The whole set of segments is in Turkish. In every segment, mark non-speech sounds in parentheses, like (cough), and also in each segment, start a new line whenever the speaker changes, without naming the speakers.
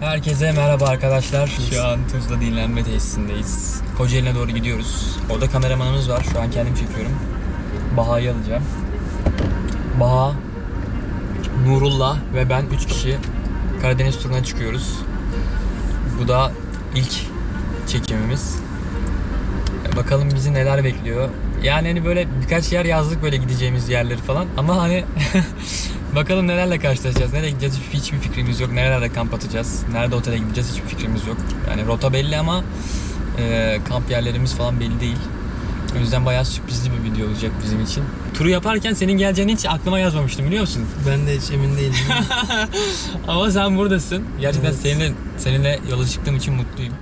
Herkese merhaba arkadaşlar. Şu an Tuzla dinlenme tesisindeyiz. Kocaeli'ne doğru gidiyoruz. Orada kameramanımız var. Şu an kendim çekiyorum. Baha'yı alacağım. Baha, Nurullah ve ben 3 kişi Karadeniz turuna çıkıyoruz. Bu da ilk çekimimiz. Bakalım bizi neler bekliyor. Yani hani böyle birkaç yer yazdık böyle gideceğimiz yerleri falan ama hani (laughs) bakalım nelerle karşılaşacağız. Nereye gideceğiz hiç- hiçbir fikrimiz yok. Nerelerde kamp atacağız. Nerede otele gideceğiz hiçbir fikrimiz yok. Yani rota belli ama e, kamp yerlerimiz falan belli değil. O yüzden bayağı sürprizli bir video olacak bizim için. Turu yaparken senin geleceğini hiç aklıma yazmamıştım biliyor musun?
Ben de hiç emin değilim. (laughs)
Ama sen buradasın. Gerçekten
Evet.
seninle seninle yola çıktığım için mutluyum.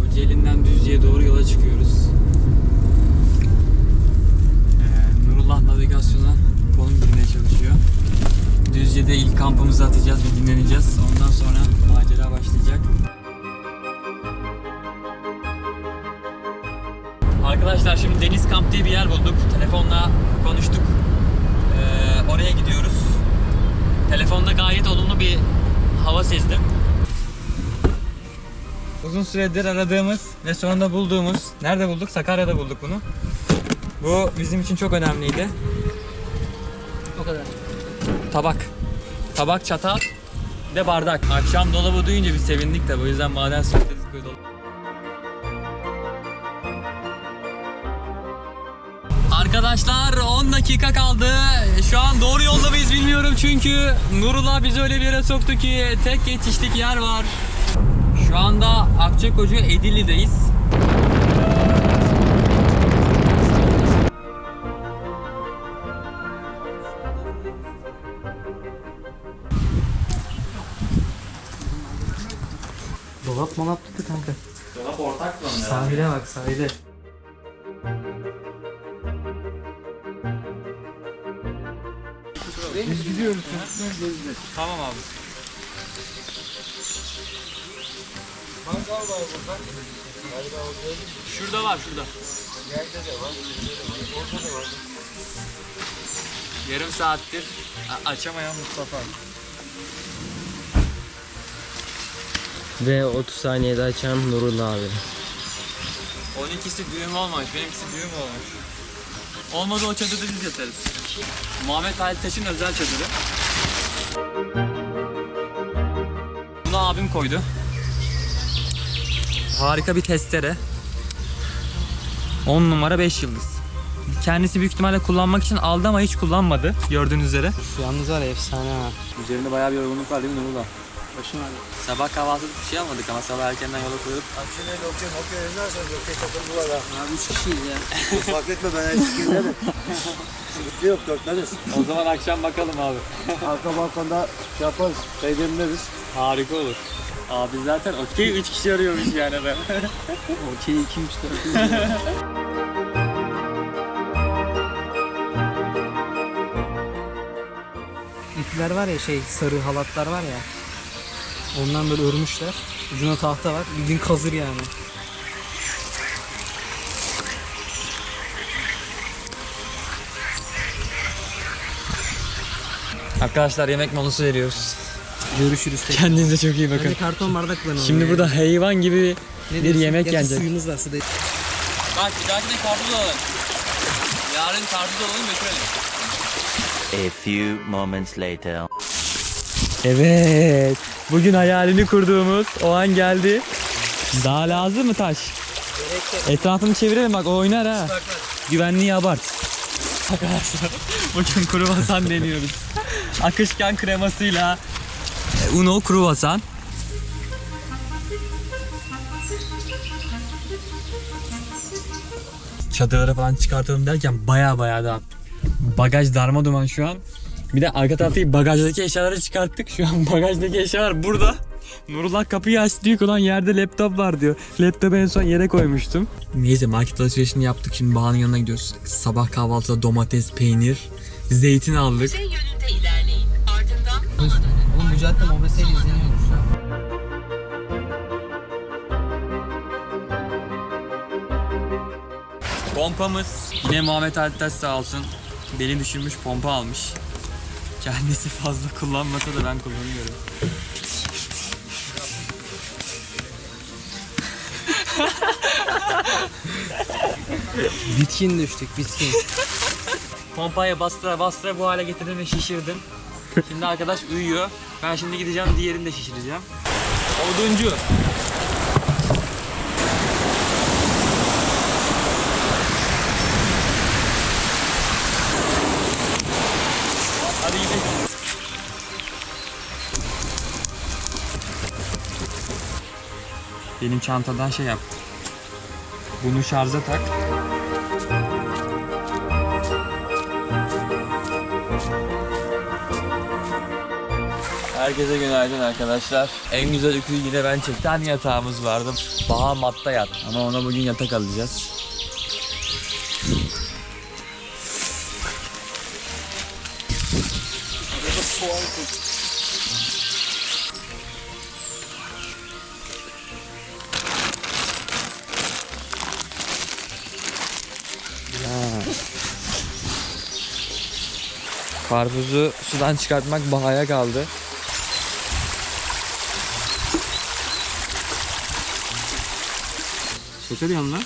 Kocaeli'nden Düzce'ye doğru yola çıkıyoruz. Ee, Nurullah navigasyona konum girmeye çalışıyor. Düzce'de ilk kampımızı atacağız ve dinleneceğiz. Ondan sonra macera başlayacak. Arkadaşlar şimdi Deniz Kamp diye bir yer bulduk. Telefonla konuştuk. Ee, oraya gidiyoruz. Telefonda gayet olumlu bir hava sezdim. Uzun süredir aradığımız ve sonunda bulduğumuz, nerede bulduk? Sakarya'da bulduk bunu. Bu bizim için çok önemliydi.
Kadar.
Tabak. Tabak, çatal ve bardak. Akşam dolabı duyunca biz sevindik de bu yüzden maden suyu dedik dolap. Arkadaşlar 10 dakika kaldı. Şu an doğru yolda mıyız bilmiyorum çünkü Nurullah bizi öyle bir yere soktu ki tek geçişlik yer var. Şu anda Akçakoca Edili'deyiz.
Dolap molap tuttu kanka.
Dolap ortak mı?
Sahile bak sahile. Biz gidiyoruz.
Tamam abi. Şurada var şurada. Yarım saattir açamayan Mustafa.
Ve 30 saniyede açan Nurullah abi.
12'si düğüm olmamış, benimkisi düğüm olmuş. Olmadı o çadırda biz yatarız. Muhammed Halit Taş'ın özel çadırı. Bunu abim koydu. Harika bir testere. 10 numara 5 yıldız. Kendisi büyük ihtimalle kullanmak için aldı ama hiç kullanmadı gördüğünüz üzere.
Şu yalnız var ya efsane ha.
Üzerinde bayağı bir yorgunluk var değil mi Nurullah?
Başım ağrıyor.
Sabah kahvaltılık bir şey almadık ama sabah erkenden yola koyup
Abi 3 kişiyiz ya.
Fark etme ben eski de. Sıkıntı yok dörtleriz.
o zaman akşam bakalım abi.
Arka balkonda şey yaparız. Şey demleriz.
Harika olur. Abi zaten okey 3 kişi arıyormuş yani ben.
Okey 2 3 4. İpler var ya şey sarı halatlar var ya. Ondan böyle örmüşler. Ucuna tahta var. Bildiğin kazır yani.
Arkadaşlar yemek molası veriyoruz.
Görüşürüz tekrar.
Kendinize çok iyi bakın.
Bence karton bardak kullanalım.
Şimdi
yani.
burada hayvan gibi
Ne
bir
diyorsun?
yemek
Gerçi
yenecek.
Suyumuz var suda.
Bak bir dahakine karpuz alalım. Yarın karpuz alalım götürelim.
A few moments later.
Evet. Bugün hayalini kurduğumuz o an geldi. Daha lazım mı taş? Etrafını çevirelim bak o oynar ha. Güvenliği abart. Arkadaşlar (laughs) bugün kruvasan deniyoruz. Akışkan kremasıyla e, Uno kruvasan. Çadırları falan çıkartalım derken baya baya da bagaj darma duman şu an. Bir de arka taraftaki bagajdaki eşyaları çıkarttık. Şu an bagajdaki eşyalar burada. Nurullah kapıyı açtı diyor ki ulan yerde laptop var diyor. Laptopu en son yere koymuştum. Neyse market alışverişini yaptık. Şimdi Bahan'ın yanına gidiyoruz. Sabah kahvaltıda domates, peynir, zeytin aldık.
Kuzey yönünde ilerleyin. Ardından
Oğlum bu cadde mobeseyle izleniyormuş ya.
Pompamız. Yine Muhammed Alttaş sağ olsun. Beni düşünmüş pompa almış. Kendisi fazla kullanmasa da ben kullanıyorum. (laughs)
Bitkin düştük bitkin.
Pompaya bastıra bastıra bu hale getirdim ve şişirdim. Şimdi arkadaş uyuyor. Ben şimdi gideceğim diğerini de şişireceğim. Oduncu. Benim çantadan şey yap. Bunu şarja tak. Herkese günaydın arkadaşlar. En güzel uykuyu yine ben çektim. Tane yatağımız vardı. Bahamat'ta yat. Ama ona bugün yatak alacağız. Karpuzu sudan çıkartmak bahaya kaldı.
Şaka diyorum lan.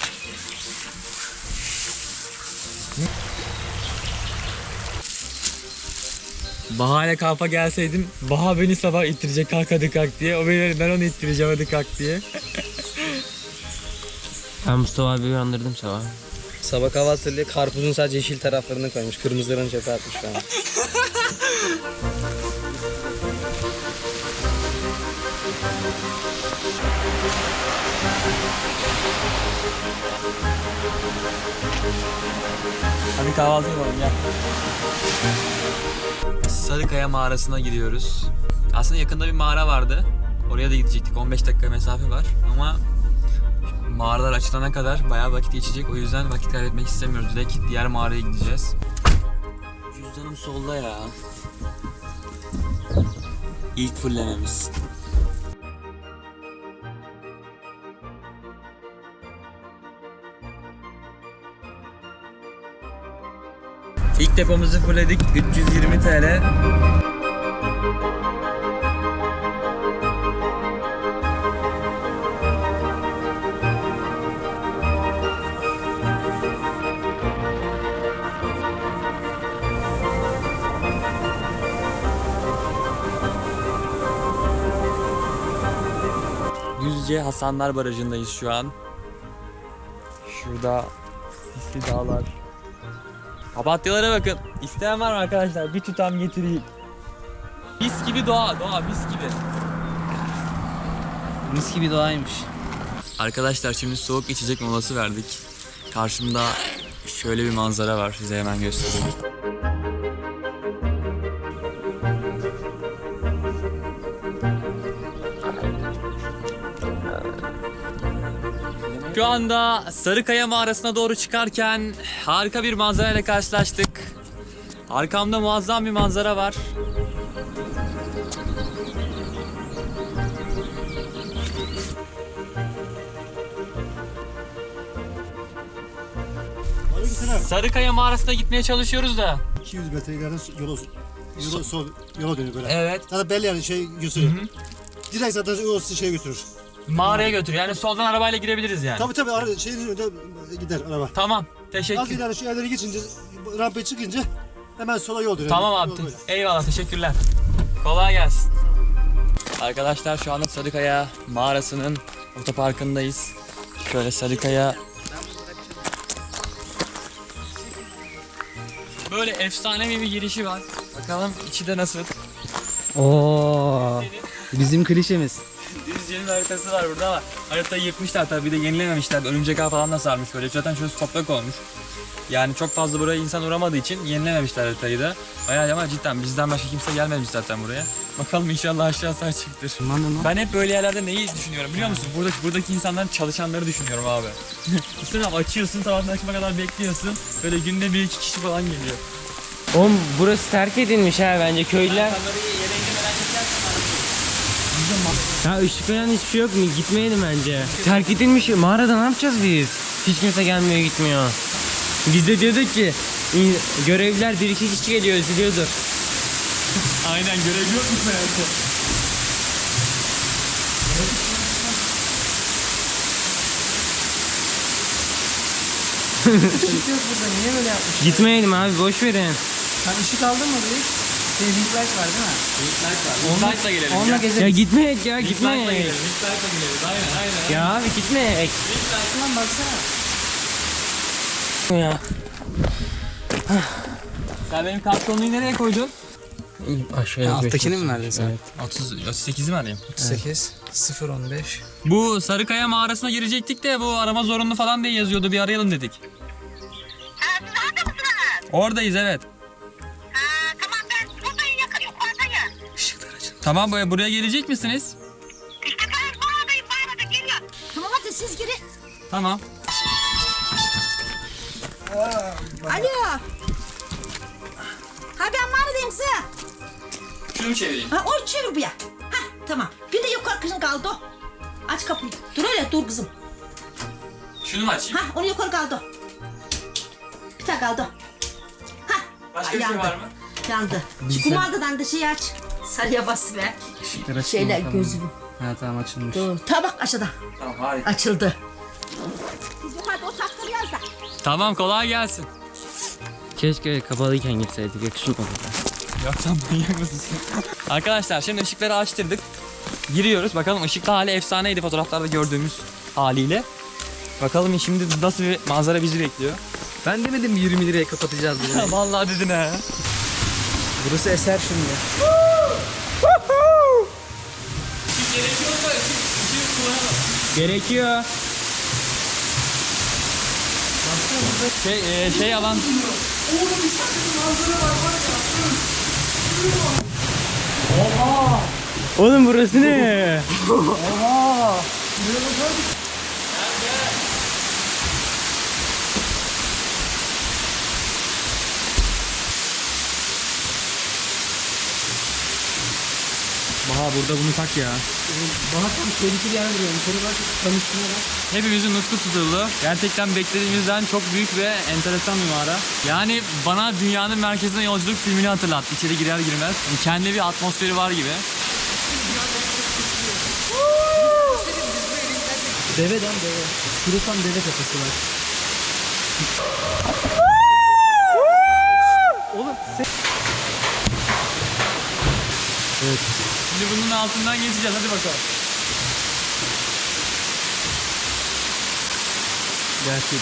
Baha ile kampa gelseydim Baha beni sabah ittirecek kalk hadi kalk diye. O beni ben onu ittireceğim hadi kalk diye.
Ben Mustafa abi uyandırdım sabah.
Sabah kahvaltıyla karpuzun sadece yeşil taraflarını koymuş. Kırmızılarını çöpe atmış şu an. (laughs)
Hadi kahvaltı yapalım gel. Sarıkaya mağarasına gidiyoruz. Aslında yakında bir mağara vardı. Oraya da gidecektik. 15 dakika mesafe var ama mağaralar açılana kadar bayağı vakit geçecek. O yüzden vakit kaybetmek istemiyoruz. Direkt diğer mağaraya gideceğiz. Cüzdanım solda ya. İlk fullememiz. İlk depomuzu fullledik 320 TL. Düzce Hasanlar Barajı'ndayız şu an. Şurada sisli dağlar. Papatyalara bakın. İsteyen var mı arkadaşlar? Bir tutam getireyim. Mis gibi doğa, doğa mis gibi.
Mis gibi doğaymış.
Arkadaşlar şimdi soğuk içecek molası verdik. Karşımda şöyle bir manzara var. Size hemen göstereyim. Şu anda Sarıkaya mağarasına doğru çıkarken harika bir manzarayla karşılaştık. Arkamda muazzam bir manzara var. Sarıkaya mağarasına gitmeye çalışıyoruz da.
200 metre ileriden yola, yola, sol, yola dönüyor böyle.
Evet.
Zaten belli yani şey gösteriyor. Direkt zaten o sizi şeye götürür.
Mağaraya götürüyor. Yani soldan arabayla girebiliriz yani.
Tabii tabii ara, şeyin önünde gider araba.
Tamam.
Az
Teşekkür.
ileride şu yerleri geçince, rampaya çıkınca hemen sola yol dönüyor.
Tamam abi.
Yol böyle.
Eyvallah. Teşekkürler. Kolay gelsin. Arkadaşlar şu anda Sarıkaya mağarasının otoparkındayız. Şöyle Sarıkaya Böyle efsanevi bir girişi var. Bakalım içi de nasıl?
Oo. Bizim klişemiz.
Düzce'nin haritası var burada ama haritayı yırtmışlar tabii bir de yenilememişler. Örümcek ağ falan da sarmış böyle. Zaten şurası toprak olmuş. Yani çok fazla buraya insan uğramadığı için yenilememişler haritayı da. Bayağı ama cidden bizden başka kimse gelmemiş zaten buraya. Bakalım inşallah aşağısı açıktır. Ben hep böyle yerlerde neyi düşünüyorum biliyor musun? Buradaki, buradaki insanların çalışanları düşünüyorum abi. (laughs) Abi, açıyorsun sabahtan akşama kadar bekliyorsun. Böyle günde bir iki kişi falan geliyor.
Oğlum burası terk edilmiş ha bence köylüler. Ya ışık falan hiçbir şey yok mu? Gitmeyelim bence. Terk edilmiş. Mağarada ne yapacağız biz? Hiç kimse gelmiyor gitmiyor. Biz de diyorduk ki görevliler bir iki kişi geliyor üzülüyordur. (laughs)
Aynen görev yok mu meğerse? (laughs)
Işık yok burada. Niye böyle?
Gitmeyelim abi boş verin.
Sen ışık aldın mı reis? Şey ring light var değil mi?
Light'la gelelim.
Onunla
Ya
gezeriz.
gitmeyek ya
Light'la
gitmeyek.
gelelim. Light'la gideriz. Aynen aynen.
Ya abi gitmeyek.
Lan baksana.
Ya.
Sen benim kapşonluğu nereye koydun?
Aşağıya
Alttakini mi verdin sen?
30, 38'i mi arayayım?
38 015
Bu Sarıkaya mağarasına girecektik de bu arama zorunlu falan diye yazıyordu. Bir arayalım dedik.
Ha, siz orada mısınız?
Oradayız evet.
Tamam
buraya, buraya gelecek misiniz?
İşte ben buradayım mağarada geliyorum. Tamam hadi siz girin.
Tamam.
Alo. Ha ben mağaradayım size.
Şunu mu çevireyim?
Ha onu çevir bu ya. Ha tamam. Bir de yukarı kızın kaldı o. Aç kapıyı. Dur öyle dur kızım.
Şunu mu açayım?
Ha onu yukarı kaldı. Bir tane kaldı. Ha.
Başka bir şey
yandı.
var mı?
Yandı. Şu kumandadan da şey aç. Sarıya bas ver.
Işıklar açıldı
Şeyler
tamam.
gözümü.
Ha tamam açılmış.
Dur. Tabak aşağıda.
Tamam harika.
Açıldı. Biz yukarıda otaktırıyoruz da.
Tamam kolay gelsin.
Keşke kapalıyken gitseydik yakışmadı.
Yok sen manyak mısın sen? Arkadaşlar şimdi ışıkları açtırdık. Giriyoruz. Bakalım ışıklı hali efsaneydi fotoğraflarda gördüğümüz haliyle. Bakalım şimdi nasıl bir manzara bizi bekliyor.
Ben demedim mi 20 liraya kapatacağız burayı. (laughs)
Vallahi dedin ha.
Burası eser şimdi.
Gerekiyorsa ışık kullanalım.
Gerekiyor.
Şey, e, şey alan
Oğlum burası ne? (laughs)
Baha burada bunu tak ya.
Bana tam tehlikeli yer vuruyor. Yukarı bak. Tam üstüne bak.
Hepimizin nutku tutuldu. Gerçekten beklediğimizden çok büyük ve enteresan bir mağara. Yani bana dünyanın merkezine yolculuk filmini hatırlattı. İçeri girer girmez. Kendi bir atmosferi var gibi.
Deve lan deve. Şurası tam deve kafası bak. Oğlum sen...
Şimdi bunun altından geçeceğiz. Hadi bakalım.
Gerçek.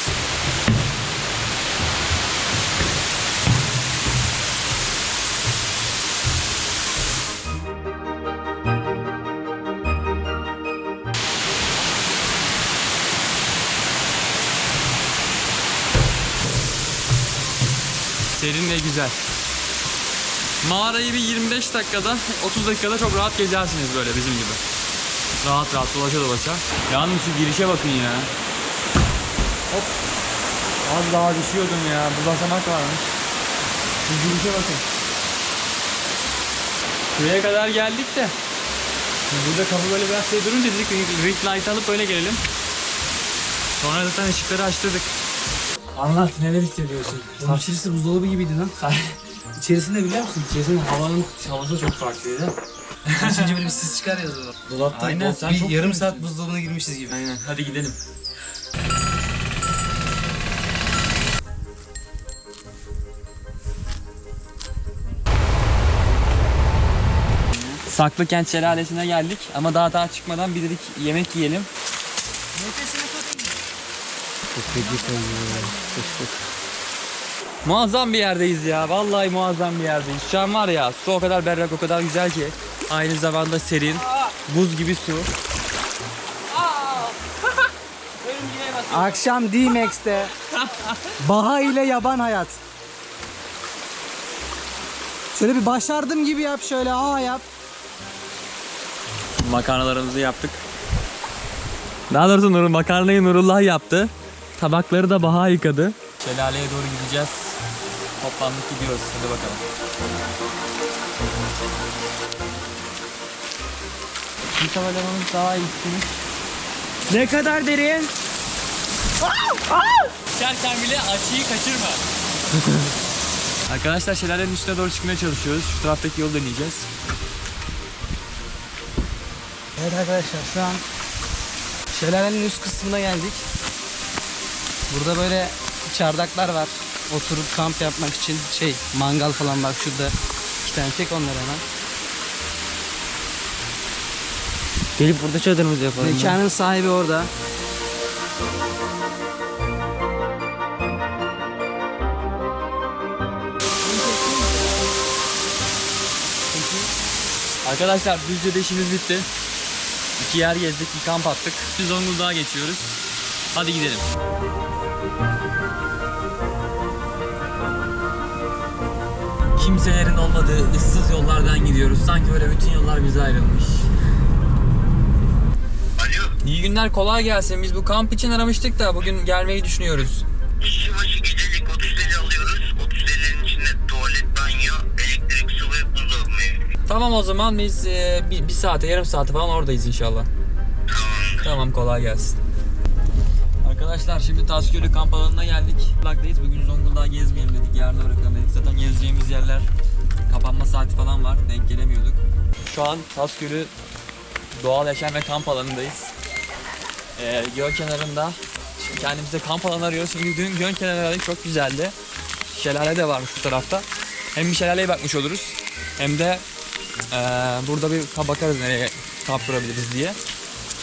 Serin ve güzel. Mağarayı bir 25 dakikada, 30 dakikada çok rahat gezersiniz böyle bizim gibi. Rahat rahat dolaşa dolaşa. Yalnız şu girişe bakın ya. Hop. Az daha düşüyordum ya. Bu basamak varmış. Şu girişe bakın. Şuraya kadar geldik de. Burada kapı böyle biraz şey durunca dedik ring light alıp böyle gelelim. Sonra zaten ışıkları açtırdık. Anlat neler hissediyorsun?
Oğlum içerisi buzdolabı gibiydi lan. (laughs) İçerisinde biliyor musun? İçerisinde havanın havası çok farklıydı. Böyle bir ses çıkar ya dolapta. Dolapta
Aynen, sen
bir
çok
yarım saat buzdolabına girmişiz gibi.
Aynen hadi gidelim. Saklıkent Şelalesi'ne geldik ama daha daha çıkmadan bir dedik yemek yiyelim. Muazzam bir yerdeyiz ya. Vallahi muazzam bir yerdeyiz. Şu an var ya su o kadar berrak o kadar güzel ki. Aynı zamanda serin. Buz gibi su. (laughs)
Akşam D-Max'te Baha ile yaban hayat. Şöyle bir başardım gibi yap şöyle aa yap.
Makarnalarımızı yaptık. Daha doğrusu Nur, makarnayı Nurullah yaptı. Tabakları da Baha yıkadı. Şelaleye doğru gideceğiz. Toplandık gidiyoruz. Hadi bakalım. Bir tabelamanız daha iyisiniz.
Ne kadar derin?
Düşerken bile açıyı kaçırma. (laughs) Arkadaşlar şelalenin üstüne doğru çıkmaya çalışıyoruz. Şu taraftaki yolu deneyeceğiz.
Evet arkadaşlar şu an şelalenin üst kısmına geldik. Burada böyle çardaklar var. Oturup kamp yapmak için şey mangal falan bak şurada. iki tane çek onları hemen.
Gelip burada çadırımızı yapalım.
Mekanın sahibi orada.
Arkadaşlar Düzce'de işimiz bitti. İki yer gezdik, bir kamp attık. Biz Zonguldak'a geçiyoruz. Hadi gidelim. Kimselerin olmadığı ıssız yollardan gidiyoruz. Sanki böyle bütün yollar bize ayrılmış.
Alo,
İyi günler, kolay gelsin. Biz bu kamp için aramıştık da bugün gelmeyi düşünüyoruz.
kişi başı gecelik 30 TL alıyoruz. 30 TL'nin içinde tuvalet, banyo, elektrik, su ve buzdolabı mevcut.
Tamam o zaman biz e, bir, bir saate, yarım saate falan oradayız inşallah.
Tamamdır.
Tamam kolay gelsin. Arkadaşlar şimdi Tasgölü kamp alanına geldik. Zonguldak'tayız. Bugün Zonguldak'ı gezmeyelim dedik. Yarına bırakalım dedik. Zaten gezeceğimiz yerler kapanma saati falan var. Denk gelemiyorduk. Şu an Tasgölü doğal yaşam ve kamp alanındayız. Ee, göl kenarında şimdi kendimize kamp alanı arıyoruz. Şimdi dün göl kenarı çok güzeldi. Şelale de varmış bu tarafta. Hem bir şelaleye bakmış oluruz. Hem de ee, burada bir bakarız nereye kamp kurabiliriz diye.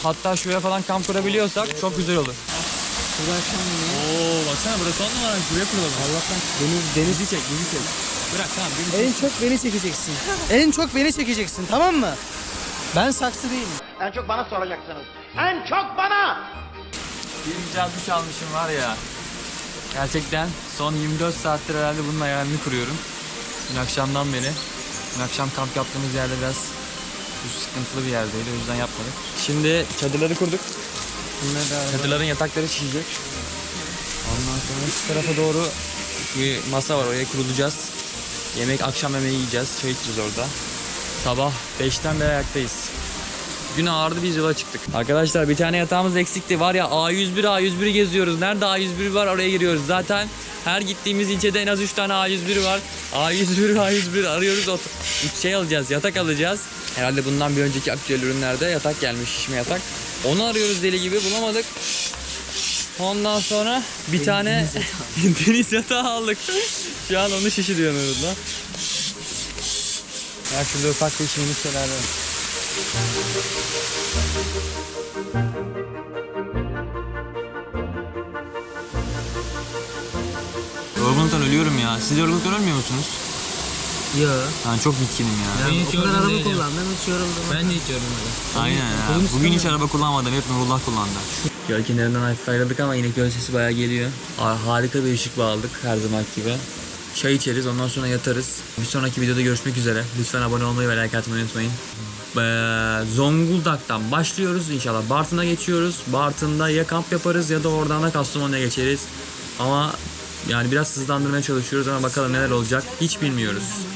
Hatta şuraya falan kamp kurabiliyorsak çok güzel olur. Oo baksana burası on numara. Buraya kuralım. Allah'tan.
Deniz, deniz.
Bizi çek, bizi çek. Bırak tamam. Bizi
En çok beni çekeceksin. en çok beni çekeceksin tamam mı? Ben saksı değilim.
En çok bana soracaksınız. En çok bana!
Bir güzel duş almışım var ya. Gerçekten son 24 saattir herhalde bunun hayalini kuruyorum. Dün akşamdan beri. Dün akşam kamp yaptığımız yerde biraz sıkıntılı bir yerdeydi o yüzden yapmadık. Şimdi çadırları kurduk. Çadırların yatakları şişecek. Ondan sonra şu tarafa doğru bir masa var oraya kurulacağız. Yemek akşam yemeği yiyeceğiz. Çay içeceğiz orada. Sabah 5'ten beri ayaktayız. Gün ağırdı biz yola çıktık. Arkadaşlar bir tane yatağımız eksikti. Var ya A101 A101 geziyoruz. Nerede A101 var oraya giriyoruz. Zaten her gittiğimiz ilçede en az 3 tane A101 var. A101 A101 arıyoruz. Şey alacağız yatak alacağız. Herhalde bundan bir önceki aktüel ürünlerde yatak gelmiş şişme yatak. Onu arıyoruz deli gibi bulamadık. Ondan sonra bir tane (laughs) deniz yatağı aldık. Şu an onu şişiriyoruz lan. Ya şurada ufak bir işimiz şeyler var. Yorgunluktan ölüyorum ya. Siz yorgunluktan ölmüyor musunuz?
Yo.
Ben çok bitkinim ya.
Ben o kadar araba kullandım hiç yoruldum. Ben de hiç yorulmadım.
Aynen ya. Bugün hiç araba kullanmadım. Hep Nurullah kullandı. Göl kenarından hafif ayrıldık ama yine göl sesi bayağı geliyor. Ha- Harika bir ışık bağladık her zaman gibi. Çay içeriz ondan sonra yatarız. Bir sonraki videoda görüşmek üzere. Lütfen abone olmayı ve like atmayı unutmayın. Ee, Zonguldak'tan başlıyoruz inşallah. Bartın'a geçiyoruz. Bartın'da ya kamp yaparız ya da oradan da Kastamonu'ya geçeriz. Ama yani biraz hızlandırmaya çalışıyoruz ama bakalım neler olacak hiç bilmiyoruz.